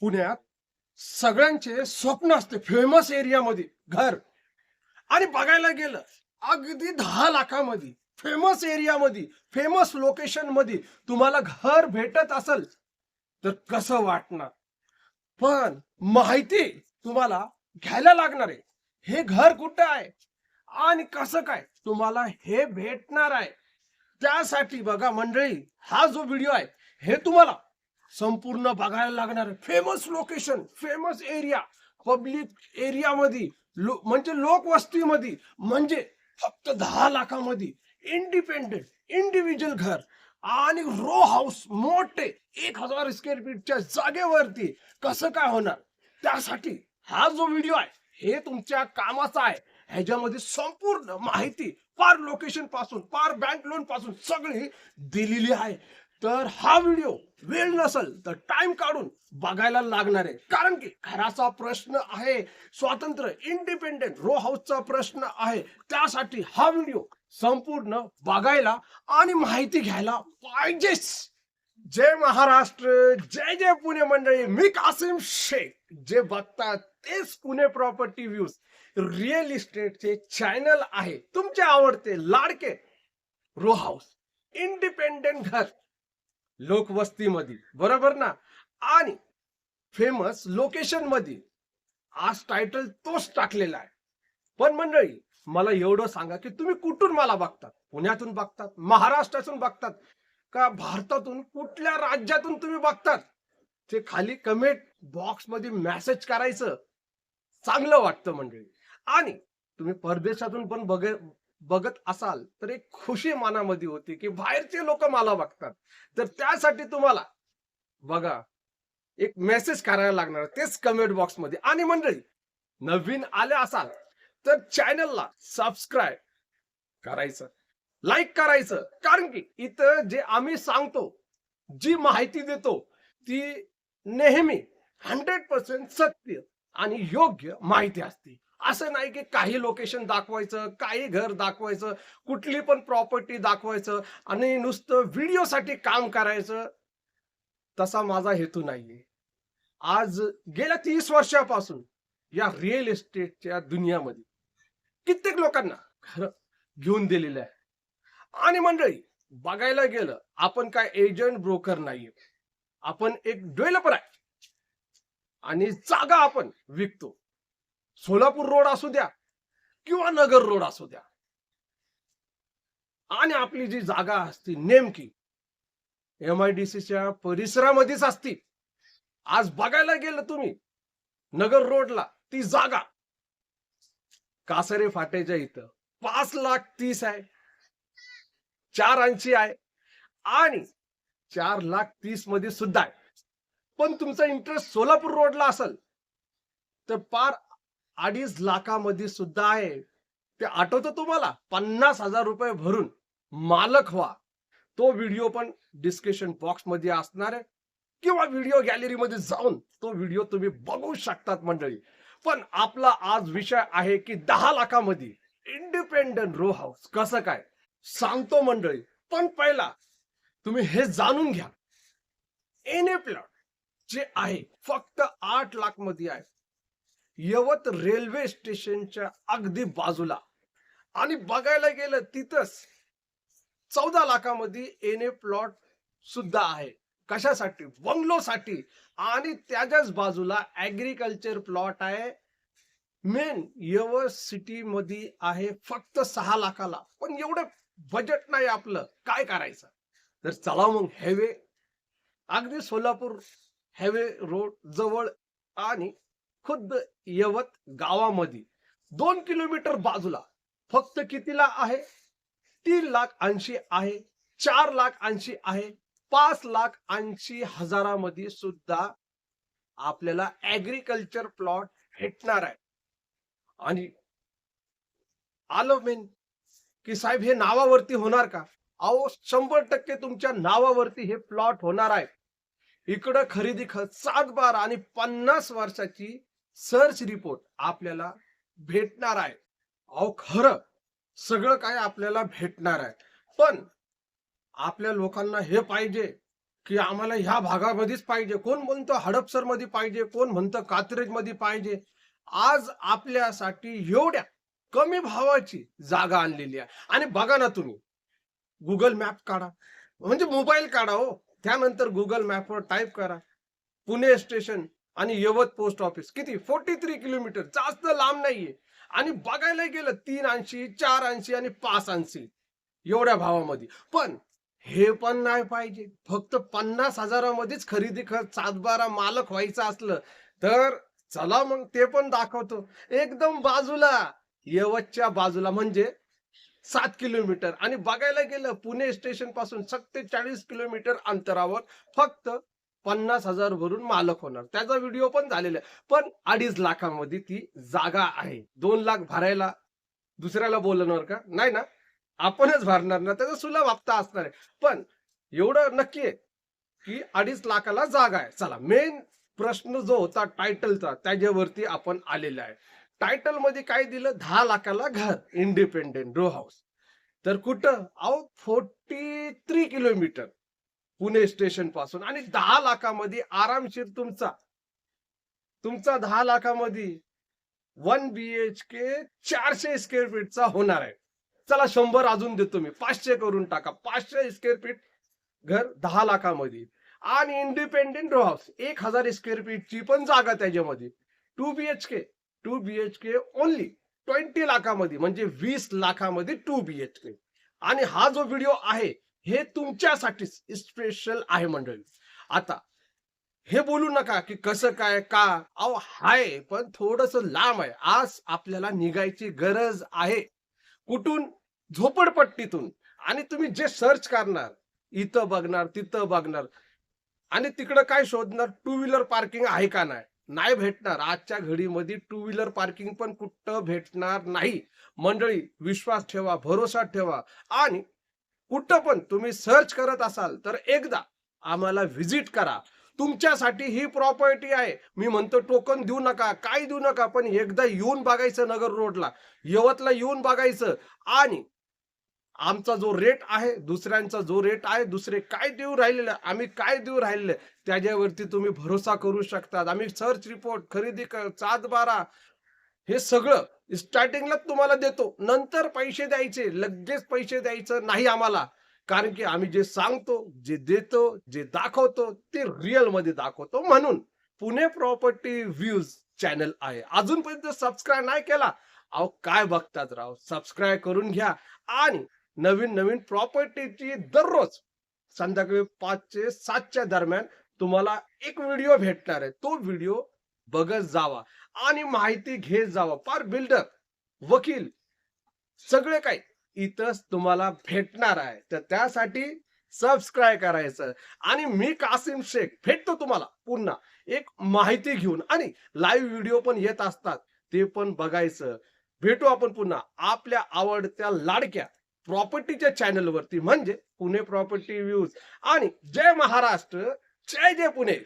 पुण्यात सगळ्यांचे स्वप्न असते. फेमस एरियामध्ये घर. आणि बघायला गेलं अगदी दहा लाखामध्ये फेमस एरियामध्ये फेमस लोकेशनमध्ये तुम्हाला घर भेटत असेल तर कसं वाटणार? पण माहिती तुम्हाला घ्यायला लागणार आहे. हे घर कुठं आहे? आणि कसं काय? तुम्हाला हे भेटणार आहे. त्यासाठी बघा मंडळी हा जो व्हिडिओ आहे हे तुम्हाला संपूर्ण बघायला लागणार. Famous location famous area public एरियामध्ये लो म्हणजे लोकवस्तीमध्ये म्हणजे फक्त दहा लाखामध्ये इंडिपेंडेंट इंडिव्हिज्युअल घर. आणि रो हाऊस मोठे एक हजार स्क्वेअर फीटच्या जागेवरती कसं काय होणार? त्यासाठी हा जो व्हिडिओ आहे हे तुमच्या कामाचा आहे. ह्याच्यामध्ये संपूर्ण माहिती पार लोकेशनपासून पार बँक लोनपासून सगळी दिलेली आहे. तर हा व्हिडिओ वेळ नसेल तर टाइम काढून बघायला लागणार आहे. कारण की घराचा प्रश्न आहे स्वातंत्र्य इंडिपेंडेंट रो हाऊसचा प्रश्न आहे. त्यासाठी हा व्हिडिओ संपूर्ण बघायला आणि माहिती घ्यायला पाहिजेच. जय महाराष्ट्र जय जय पुणे मंडळी. मी कासिम शेख जे बघतात तेच पुणे प्रॉपर्टी व्ह्यूज रिअल इस्टेटचे चॅनल आहे. तुमचे आवडते लाडके रो हाऊस इंडिपेंडेंट घर. लोकवस्तीमध्ये बरोबर ना? आणि फेमस लोकेशनमध्ये आज टायटल तोच टाकलेला आहे. पण मंडळी मला एवढं सांगा की तुम्ही कुठून मला बघतात? पुण्यातून बघतात? महाराष्ट्रातून बघतात? का भारतातून? कुठल्या राज्यातून तुम्ही बघतात? ते खाली कमेंट बॉक्समध्ये मेसेज करायचं चांगलं वाटतं मंडळी. आणि तुम्ही परदेशातून पण बघ बघत असाल तर एक खुशी मनामध्ये होती की बाहेरचे लोक मला बघतात. तर त्यासाठी तुम्हाला बघा एक मेसेज करायला लागणार. तेच कमेंट बॉक्समध्ये. आणि मंडळी नवीन आले असाल तर चॅनलला सबस्क्राईब करायचं. लाईक करायचं. कारण की इथं जे आम्ही सांगतो जी माहिती देतो ती नेहमी हंड्रेड पर्सेंट सत्य आणि योग्य माहिती असते. असं नाही की काही लोकेशन दाखवायचं काही घर दाखवायचं कुठली पण प्रॉपर्टी दाखवायचं आणि नुसतं व्हिडिओसाठी काम करायचं तसा माझा हेतू नाहीये. आज गेल्या तीस वर्षापासून या रिअल इस्टेटच्या दुनियामध्ये कित्येक लोकांना घर घेऊन दिलेलं आहे आणि मंडळी बघायला गेलं आपण काय एजंट ब्रोकर नाहीये. आपण एक डेव्हलपर आहे. आणि जागा आपण विकतो. सोलापूर रोड असू द्या किंवा नगर रोड असू द्या. आणि आपली जी जागा असती नेमकी एम आय डी सीच्या परिसरामध्येच असती. आज बघायला गेलं तुम्ही नगर रोडला ती जागा कासरे फाट्याच्या इथं पाच लाख तीस आहे. चार ऐंशी आहे आणि चार लाख तीसमध्ये सुद्धा आहे. पण तुमचा इंटरेस्ट सोलापूर रोडला असेल तर पार अडीच लाखामध्ये सुद्धा आहे. ते आठवतं तुम्हाला? पन्नास हजार रुपये भरून मालक व्हा. तो व्हिडिओ पण डिस्क्रिप्शन बॉक्समध्ये असणार आहे. किंवा व्हिडिओ गॅलरीमध्ये जाऊन तो व्हिडिओ तुम्ही बघू शकतात मंडळी. पण आपला आज विषय आहे की दहा लाखामध्ये इंडिपेंडंट रो हाऊस कसं काय? सांगतो मंडळी. पण पहिला तुम्ही हे जाणून घ्या. एन ए प्लॉट जे आहे फक्त आठ लाखमध्ये आहे. यवत रेल्वे स्टेशनच्या अगदी बाजूला. आणि बघायला गेलं तिथंच चौदा लाखामध्ये एन ए प्लॉट सुद्धा आहे. कशासाठी? बंगलोसाठी. आणि त्याच्याच बाजूला ऍग्रिकल्चर प्लॉट आहे. मेन यवत सिटी मध्ये आहे फक्त सहा लाखाला. पण एवढं बजेट नाही आपलं. काय करायचं? तर चला मग हेवे अगदी सोलापूर हेवे रोड जवळ आणि खुद्द यवत गावामध्ये. दोन किलोमीटर बाजूला फक्त कितीला आहे? तीन लाख ऐंशी आहे चार लाख ऐंशी आहे पाच लाख ऐंशी हजारामध्ये सुद्धा आपल्याला ऍग्रिकल्चर प्लॉट भेटणार आहे. आणि आलो मेन की साहेब हे नावावरती होणार का? अहो शंभर टक्के तुमच्या नावावरती हे प्लॉट होणार आहे. इकडं खरेदी खत सात बारा आणि पन्नास वर्षाची सर्च रिपोर्ट आपल्याला भेटणार आहे. अहो खरं सगळं काय आपल्याला भेटणार आहे. पण आपल्या लोकांना हे पाहिजे की आम्हाला ह्या भागामध्येच पाहिजे. कोण म्हणतो हडपसरमध्ये पाहिजे कोण म्हणतं कात्रेजमध्ये पाहिजे. आज आपल्यासाठी एवढ्या कमी भावाची जागा आणलेली आहे. आणि बघा ना तुम्ही गुगल मॅप काढा. म्हणजे मोबाईल काढा हो. त्यानंतर गुगल मॅपवर टाईप करा. पुणे स्टेशन आणि यवत पोस्ट ऑफिस किती? Forty three kilometre. जास्त लांब नाहीये. आणि बघायला गेलं तीन ऐंशी चार ऐंशी आणि पाच ऐंशी. एवढ्या भावामध्ये. पण हे पण नाही पाहिजे. फक्त पन्नास हजारामध्येच खरेदी खर्च सातबारा मालक व्हायचं असलं तर चला मग ते पण दाखवतो. एकदम बाजूला यवतच्या बाजूला म्हणजे सात किलोमीटर. आणि बघायला गेलं पुणे स्टेशनपासून सत्तेचाळीस किलोमीटर अंतरावर फक्त पन्नास हजार भरून मालक होणार. त्याचा व्हिडिओ पण झालेला आहे. पण अडीच लाखामध्ये ती जागा आहे. दोन लाख भरायला दुसऱ्याला बोलणार का? नाही ना? आपणच भरणार ना. त्याचा सुलभ हप्ता असणार आहे. पण एवढं नक्की आहे की अडीच लाखाला जागा आहे. चला मेन प्रश्न जो होता टायटलचा त्याच्यावरती आपण आलेला आहे. टायटलमध्ये काय दिलं? दहा लाखाला घर इंडिपेंडेंट रो हाऊस तर कुठं? अहो फोर्टी थ्री किलोमीटर पुणे स्टेशनपासून. आणि दहा लाखामध्ये आरामशीर तुमचा. तुमचा दहा लाखामध्ये वन बी एच के चारशे स्क्वेअर फीटचा होणार आहे. चला शंभर अजून देतो मी. पाचशे करून टाका. पाचशे स्क्वेअर फीट घर दहा लाखामध्ये. आणि इंडिपेंडेंट रो हाऊस एक हजार स्क्वेअर फीटची पण जागा त्याच्यामध्ये. Two B H K two B H K only twenty लाखामध्ये. म्हणजे वीस लाखामध्ये टू बी एच के आणि हा जो व्हिडिओ आहे हे तुमच्यासाठी स्पेशल आहे मंडळी. आता हे बोलू नका की कसं काय का? अहो हाय पण थोडस लांब आहे. आज आपल्याला निघायची गरज आहे. कुठून? झोपडपट्टीतून. आणि तुम्ही जे सर्च करणार इथं बघणार तिथं बघणार आणि तिकडं काय शोधणार? टू व्हीलर पार्किंग आहे का नाही? नाही भेटणार. आजच्या घडीमध्ये टू व्हीलर पार्किंग पण कुठं भेटणार नाही? मंडळी विश्वास ठेवा भरोसा ठेवा. आणि कुठं पण तुम्ही सर्च करत असाल तर एकदा आम्हाला व्हिजिट करा. तुमच्यासाठी ही प्रॉपर्टी आहे. मी म्हणतो टोकन देऊ नका काय देऊ नका. पण एकदा येऊन बघायचं नगर रोडला यवतला येऊन बघायचं. आणि आमचा जो रेट आहे दुसऱ्यांचा जो रेट आहे दुसरे काय देऊ राहिलेले आम्ही काय देऊ राहिलेले त्याच्यावरती तुम्ही भरोसा करू शकतात. आम्ही सर्च रिपोर्ट खरेदी कर चात बारा हे सगळं स्टार्टिंगला तुम्हाला देतो. नंतर पैसे द्यायचे लगेच पैसे द्यायचं नाही आम्हाला. कारण की आम्ही जे सांगतो जे देतो जे दाखवतो ते रिअलमध्ये दाखवतो म्हणून. पुणे प्रॉपर्टी व्ह्यूज चॅनल आहे. अजूनपर्यंत सबस्क्राईब नाही केला अहो काय बघतात राव? सबस्क्राईब करून घ्या. आणि नवीन नवीन प्रॉपर्टीची दररोज संध्याकाळी पाचशे सातच्या दरम्यान तुम्हाला एक व्हिडिओ भेटणार आहे. तो व्हिडिओ बघत जावा आणि माहिती घेत जावा. फार बिल्डर वकील सगळे काही. इथंच तुम्हाला भेटणार आहे. तर त्यासाठी सबस्क्राईब करायचं. आणि मी कासिम शेख भेटतो तुम्हाला पुन्हा. एक माहिती घेऊन. आणि लाईव्ह व्हिडिओ पण येत असतात. ते पण बघायचं. भेटू आपण पुन्हा. आपल्या आवडत्या लाडक्या प्रॉपर्टीच्या चॅनलवरती म्हणजे पुणे प्रॉपर्टी व्ह्यूज आणि जय महाराष्ट्र. जय जय पुणे.